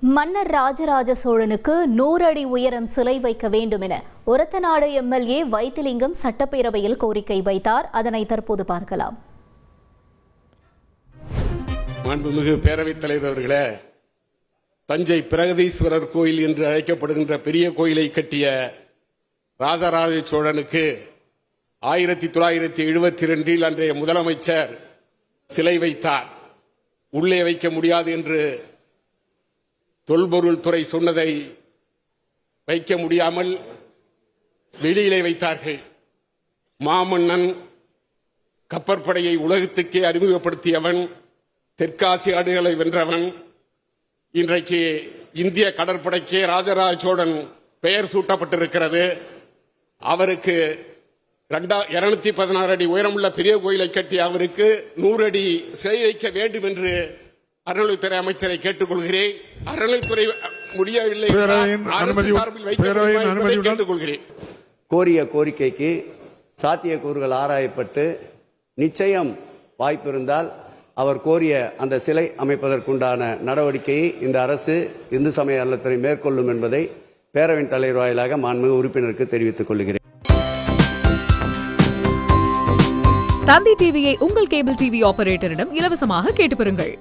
மன்னர் ராஜராஜ சோழனுக்கு நூறு அடி உயரம் சிலை வைக்க வேண்டும் என ஒரத்தநாடு எம்எல்ஏ வைத்திலிங்கம் சட்டப்பேரவையில் கோரிக்கை வைத்தார். அதனை தற்போது பார்க்கலாம். மாண்புமிகு பேரவைத் தலைவர் அவர்களே தஞ்சை பிரகதீஸ்வரர் கோயில் என்று அழைக்கப்படுகின்ற பெரிய கோயிலை கட்டிய ராஜராஜ சோழனுக்கு ஆயிரத்தி தொள்ளாயிரத்தி எழுபத்தி ரெண்டில் அன்றைய முதலமைச்சர் சிலை வைத்தார். உள்ளே வைக்க முடியாது என்று தொல்பொருள் துறை சொன்னதை வைக்க முடியாமல் வெளியிலே வைத்தார்கள். மாமன்னன் கப்பற்படையை உலகத்துக்கே அறிமுகப்படுத்தியவன் தெற்காசிய நாடுகளை வென்றவன் இன்றைக்கு இந்திய கடற்படைக்கே ராஜராஜ சோழன் பெயர் சூட்டப்பட்டிருக்கிறது. அவருக்கு ரெண்டா இருநூத்தி பதினாறு அடி உயரமுள்ள பெரிய கோயிலை கட்டி அவருக்கு நூறு அடி சிலை வைக்க வேண்டும் என்று அறநிலைத்துறை அமைச்சரை கேட்டுக்கொள்கிறேன். அறநிலைத்துறை முடியவில்லை கேட்டுக்கொள்கிறேன். கோரிய கோரிக்கைக்கு சாத்தியக்கூறுகள் ஆராயப்பட்டு நிச்சயம் வாய்ப்பு இருந்தால் அவர் கோரிய அந்த சிலை அமைப்பதற்குண்டான நடவடிக்கையை இந்த அரசு இந்து சமய அறநிலையத்துறை மேற்கொள்ளும் என்பதை பேரவையின் தலைவர் வாயிலாக மாண்புமிகு உறுப்பினருக்கு தெரிவித்துக் கொள்கிறேன். தந்தி டிவியை உங்கள் கேபிள் டிவி ஆபரேட்டரிடம் இலவசமாக கேட்டு பெறுங்கள்.